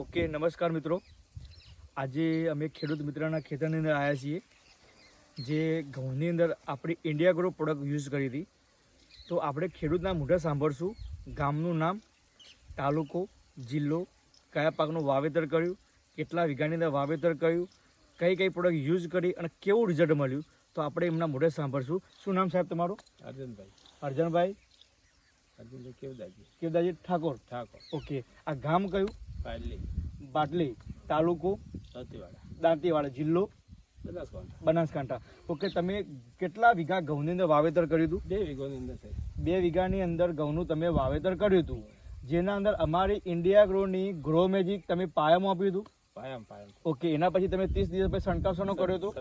Okay નમસ્કાર મિત્રો. આજે અમે ખેડૂત મિત્રના ખેતરની અંદર આવ્યા છીએ જે ઘઉંની અંદર આપણી ઇન્ડિયા ગ્રો પ્રોડક્ટ યુઝ કરી હતી. તો આપણે ખેડૂતના મોઢા સાંભળશું. ગામનું નામ તાલુકો જિલ્લો કયા પાકનું વાવેતર કર્યું કેટલા વીઘાની અંદર વાવેતર કર્યું કઈ કઈ પ્રોડક્ટ યુઝ કરી અને કેવું રિઝલ્ટ મળ્યું તો આપણે એમના મોઢે સાંભળશું. શું નામ સાહેબ તમારું? અર્જનભાઈ. અર્જનભાઈ? અર્જુનભાઈ કેવદાજી કેવદાજી ઠાકોર. ઠાકોર. ઓકે આ ગામ કયું? બાટલી. તાલુકો દાંતીવાડા. દાંતીવાડા જિલ્લો બનાસકાંઠા. બનાસકાંઠા. ઓકે તમે કેટલા વીઘા ઘઉંની અંદર વાવેતર કર્યું હતું? બે વીઘોની અંદર બે વીઘાની અંદર ઘઉંનું તમે વાવેતર કર્યું હતું. જેના અંદર અમારી ઇન્ડિયા ગ્રોની ગ્રો મેજિક તમે પાયામાં આપ્યું હતું? પાયામ પાયામ. ઓકે એના પછી તમે ત્રીસ દિવસ પછી છંટકાવ શેનો કર્યો હતો?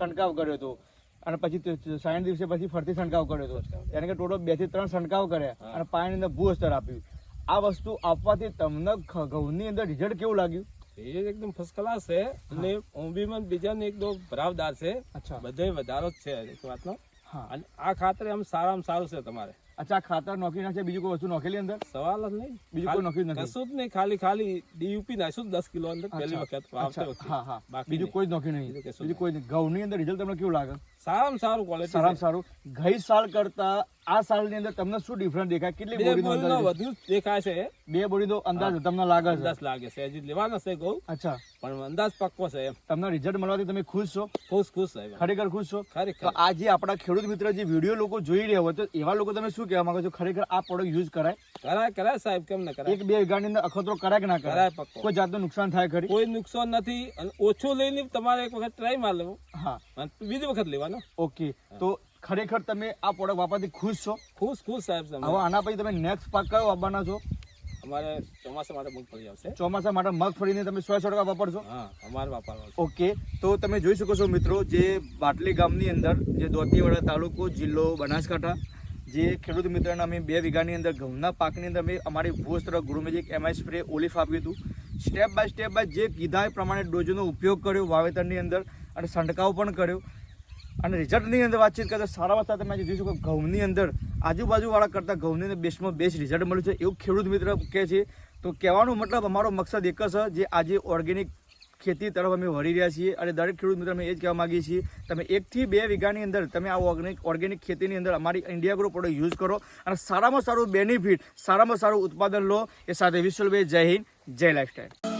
છંટકાવ કર્યો. હતો. અને પછી સાઠ દિવસે પછી ફરતી છંટકાવ કર્યો હતો. એને કે ટોટલ બેથી ત્રણ છંટકાવ કર્યા. અને પાયાની અંદર ભૂ અસ્તર આપ્યું. આ વસ્તુ આપવાથી તમને ઘઉંની અંદર રિઝલ્ટ કેવું લાગ્યું? એ એકદમ ફર્સ્ટ ક્લાસ છે. અને ઓમ્બીમાં બીજાને એક દો ભરાવદાર છે. બધે વધારો જ છે એક વાતનો. અને આ ખાતર એમ સારામાં સારું છે તમારે. અચ્છા ખાતર નોખી નાખે બીજું કોઈ વસ્તુ નોખેલી અંદર? સવાલ જ નહીં. બીજું કોઈ નોખી નથી. કશું જ નહીં ખાલી ખાલી ડીયુપી નાખ્યું દસ કિલો અંદર પહેલી વખત વાવતી વખતે. હા હા. બીજું કોઈ જ નોખી નહીં. બીજું કોઈ ઘઉંની અંદર રિઝલ્ટ તમને કેવું લાગે? સારામાં સારું ક્વોલિટી સારામાં સારું. ગઈ સાલ કરતા આ સાલની અંદર તમને શું ડિફરન્સ દેખાય? કેટલી બોરીનો અંદાજ વધુ દેખાય છે. બે બોડીનો અંદાજ તમને લાગે છે? અંદાજ લાગે છે. હજી લેવાનો છે કહું અચ્છા. પણ અંદાજ પક્કો છે એમ. તમને રિઝલ્ટ મળવાથી તમે ખુશ છો? ખુશ ખુશ સાહેબ ખરેખર ખુશ છો? ખરેખર. આ જે આપણા ખેડૂત મિત્ર જે વીડિયો લોકો જોઈ રહ્યા હોય તો એવા લોકો તમે શું કહેવા માંગો છો? ખરેખર આ પ્રોડક્ટ યુઝ કરાય? કરાય કરાય સાહેબ. કેમ ના કરાય? એક બે વીઘાની અંદર અખતરો કરાય કે ના કરાય? પક્કો. કોઈ જાતનું નુકસાન થાય ખરી? કોઈ નુકસાન નથી. ઓછું લઈને તમારે એક વખત ટ્રાય માર લેવો હા બીજી વખત લેવાનો. ઓકે તો ખરેખર તમે આ પ્રોડક્ટ વાપરથી ખુશ છો? ખુશ ખુશ સાહેબ હવે આના પછી તમે નેક્સ્ટ પાક કયો વાપરવાના છો? અમારે ચોમાસા માટે મગફળી આવશે. ચોમાસા માટે મગફળીને તમે સો છોડવા વાપરશો? હા અમારે વાપરવાનું ઓકે તો તમે જોઈ શકો છો મિત્રો જે બાટલી ગામની અંદર જે દોતીવાડા તાલુકો જિલ્લો બનાસકાંઠા જે ખેડૂત મિત્રના અમે બે વીઘાની અંદર ઘઉંના પાકની અંદર અમે અમારી ભૂસ્ત્ર ગુરુમેજિક એમઆઈ સ્પ્રે ઓલિફ આપ્યું હતું સ્ટેપ બાય સ્ટેપ બાય જે કીધા એ પ્રમાણે ડોઝનો ઉપયોગ કર્યો વાવેતરની અંદર અને છંટકાવ પણ કર્યો. અને રિઝલ્ટની અંદર વાતચીત કરતા સારામાં સારા તમે આજે જોઈ શકો ઘઉંની અંદર આજુબાજુવાળા કરતાં ઘઉંની અંદર બેસ્ટમાં બેસ્ટ રિઝલ્ટ મળ્યું છે. એવું ખેડૂત મિત્ર કહે છે. તો કહેવાનો મતલબ અમારો મકસદ એક જ જે આજે ઓર્ગેનિક ખેતી તરફ અમે વળી રહ્યા છીએ અને દરેક ખેડૂત મિત્ર અમે એ જ કહેવા માંગીએ છીએ. તમે એકથી બે વીઘાની અંદર તમે આ ઓર્ગેનિક ઓર્ગેનિક ખેતીની અંદર અમારી ઇન્ડિયા ગ્રો પ્રોડક્ટ યુઝ કરો અને સારામાં સારું બેનિફિટ સારામાં સારું ઉત્પાદન લો. એ સાથે વિશ્વભાઈ જય હિન્દ, જય લાઈફસ્ટાઈલ